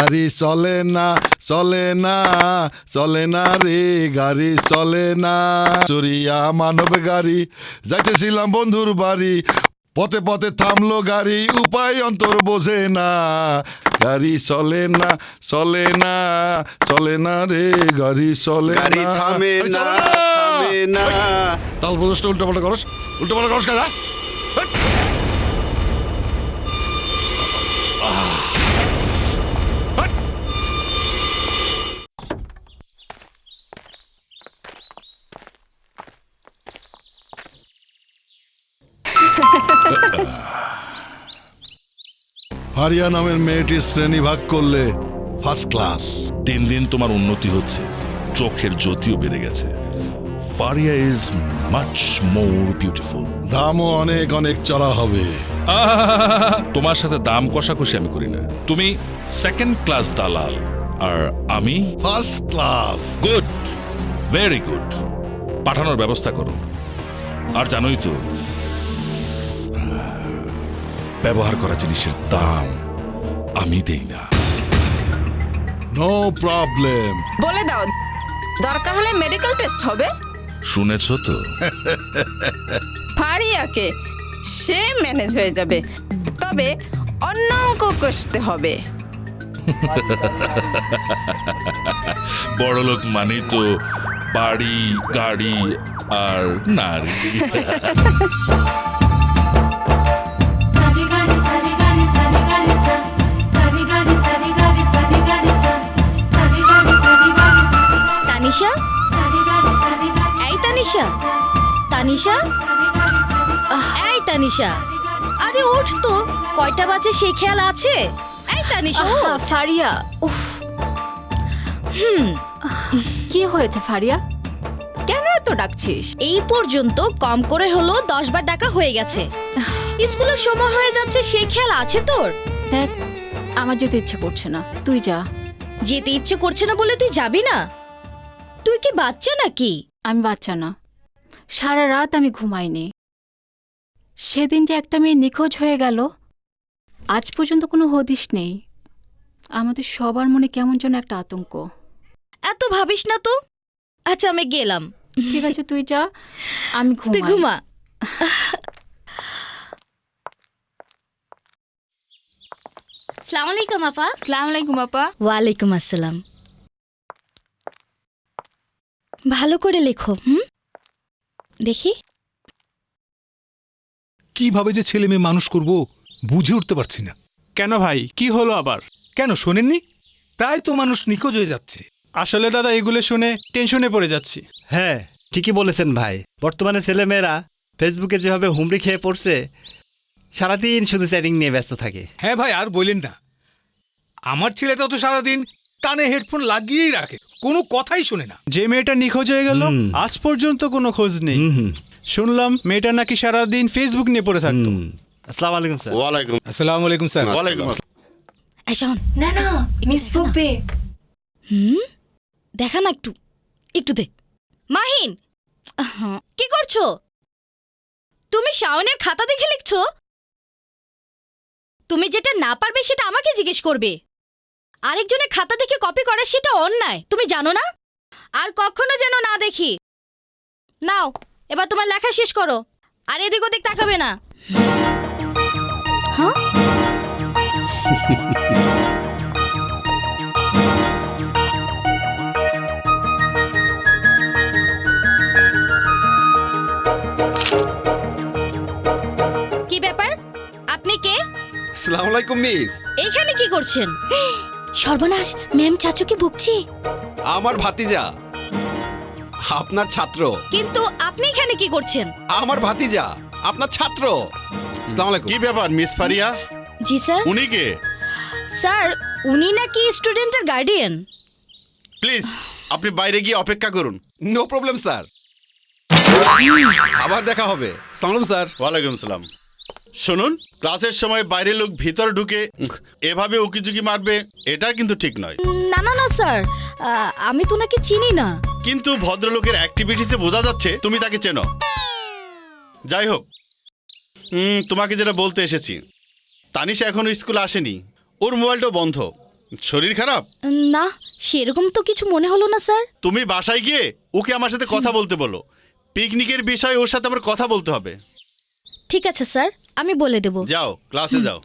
গাড়ি চলে না চলে না চলে না রে গাড়ি চলে না। চুরিয়া মানব গাড়ি যাইতেছিলাম বন্ধুর বাড়ি। পথে পথে থামলো গাড়ি উপায় অন্তর বোঝে না। গাড়ি চলে না চলে না চলে না রে গাড়ি চলে গাড়ি না। থামে না থামে না। তাল বোঝাসটা উল্টো পাল্টা করস উল্টো পাল্টা করস কারা ফারিয়া নামের মেয়েটির শ্রেণি ভাগ করলে ফার্স্ট ক্লাস দিন দিন তোমার উন্নতি হচ্ছে চোখের জ্যোতিও বেড়ে গেছে। Faria is much more beautiful দামও অনেক অনেক চড়া হবে। তোমার সাথে দাম কষাকষি আমি করি না। তুমি সেকেন্ড ক্লাস দালাল আর আমি first class good very good পাঠানোর ব্যবস্থা করো। আর জানোই তো ব্যবহার করা জিনিসের দাম আমি দেই না। নো প্রবলেম বলে দাও দরকার হলে মেডিকেল টেস্ট হবে। শুনেছ তো? ফারিয়াকে সে ম্যানেজ হয়ে যাবে। তবে অন্য অঙ্ক কষতে হবে। বড়লোক মানে তো বাড়ি গাড়ি আর নারী। তানিশা? এই তানিশা। তানিশা? এই তানিশা। আরে ওঠ তো কয়টা বাজে সেই খেয়াল আছে? এই তানিশা ফারিয়া উফ। হুম। কি হয়েছে ফারিয়া? কেন এত ডাকছিস? এই পর্যন্ত কম করে হলো দশ বার টাকা হয়ে গেছে। স্কুলের সময় হয়ে যাচ্ছে সেই খেয়াল আছে তোর? দেখ আমার যেতে ইচ্ছে করছে না। তুই যা। যেতে ইচ্ছে করছে না বলে তুই যাবি না? তুই কি বাচ্চা নাকি? আমি বাচ্চা না। সারা রাত আমি ঘুমাইনি। সেদিন যে একটা মেয়ে নিখোঁজ হয়ে গেল আজ পর্যন্ত কোনো হদিস নেই। আমাদের সবার মনে কেমন যেন একটা আতঙ্ক। এত ভাবিস না তো? আচ্ছা আমি গেলাম। ঠিক আছে তুই যা আমি তুই ঘুমাই। ঘুমা। সালাম আলাইকুম আপা। সালাম আলাইকুম আপা। ওয়ালাইকুম আসসালাম। ভালো করে লেখো হুম? দেখি। কীভাবে যে ছেলে মেয়ে মানুষ করব বুঝে উঠতে পারছি না। কেন ভাই? কি হলো আবার? কেন শোনেননি? প্রায় তো মানুষ নিখোঁজ হয়ে যাচ্ছে। আসলে দাদা এগুলো শুনে টেনশনে পড়ে যাচ্ছি। হ্যাঁ ঠিকই বলেছেন ভাই। বর্তমানে ছেলেমেয়েরা ফেসবুকে যেভাবে হুমড়ি খেয়ে পড়ছে সারাদিন শুধু চ্যাটিং নিয়ে ব্যস্ত থাকে। হ্যাঁ ভাই আর বললেন না। আমার ছেলেটা তো সারাদিন কানে হেডফোন লাগিয়েই রাখে। কোনো কথাই শোনে না। যে মেয়েটা নিখোঁজ হয়ে গেল আজ পর্যন্ত কোনো খোঁজ নেই। শুনলাম মেয়েটা নাকি সারাদিন ফেসবুক নিয়ে পড়ে থাকতো। আসসালামু আলাইকুম স্যার। ওয়ালাইকুম। আসসালামু আলাইকুম স্যার। ওয়ালাইকুম আসসালাম। না না মিস বকবে হুম? দেখা না একটু। একটু দে। মাহিন! কি করছ? তুমি শাওনের খাতা দেখে লিখছো? তুমি যেটা না পারবে সেটা আমাকে জিজ্ঞেস করবে। আরেকজনের খাতা দেখে কপি করা সেটা অন্যায় তুমি জানো না? আর কখনো যেন না দেখি। নাও এবার তোমার লেখা শেষ করো। আর এদিক ওদিক তাকাবে না। হ্যাঁ? কি ব্যাপার? আপনি কে? আসসালামু আলাইকুম মিস। এইখানে কি করছেন? সর্বনাশ ম্যাম চাচুকে বকছি আমার ভাতিজা আপনার ছাত্র। কিন্তু আপনি এখানে কি করছেন? আমার ভাতিজা আপনার ছাত্র। আসসালামু আলাইকুম। কি ব্যাপার মিস ফারিয়া? জি স্যার। উনি কে? স্যার উনি নাকি স্টুডেন্টের গার্ডিয়ান। প্লিজ আপনি বাইরে গিয়ে অপেক্ষা করুন। No problem sir. আবার দেখা হবে। সালাম স্যার। ওয়ালাইকুম সালাম। শুনুন। ক্লাসের সময় বাইরের লোক ভিতর ঢুকে এভাবে উকিঝুঁকি মারবে এটা কিন্তু ঠিক নয়। না না না স্যার। আহ, আমি তো নাকি চিনি না। কিন্তু ভদ্রলোকের অ্যাক্টিভিটিসে বোঝা যাচ্ছে তুমি তাকে চেনো। যাই হোক হুম তোমাকে যেটা বলতে এসেছি তানিশা এখনও স্কুলে আসেনি। ওর মোবাইলটাও বন্ধ। শরীর খারাপ? না সেরকম তো কিছু মনে হলো না স্যার। তুমি বাসায় গিয়ে ওকে আমার সাথে কথা বলতে বলো। পিকনিকের বিষয়ে ওর সাথে আমার কথা বলতে হবে। ঠিক আছে স্যার। আমি বলে দেবো। যাও ক্লাসে যাও।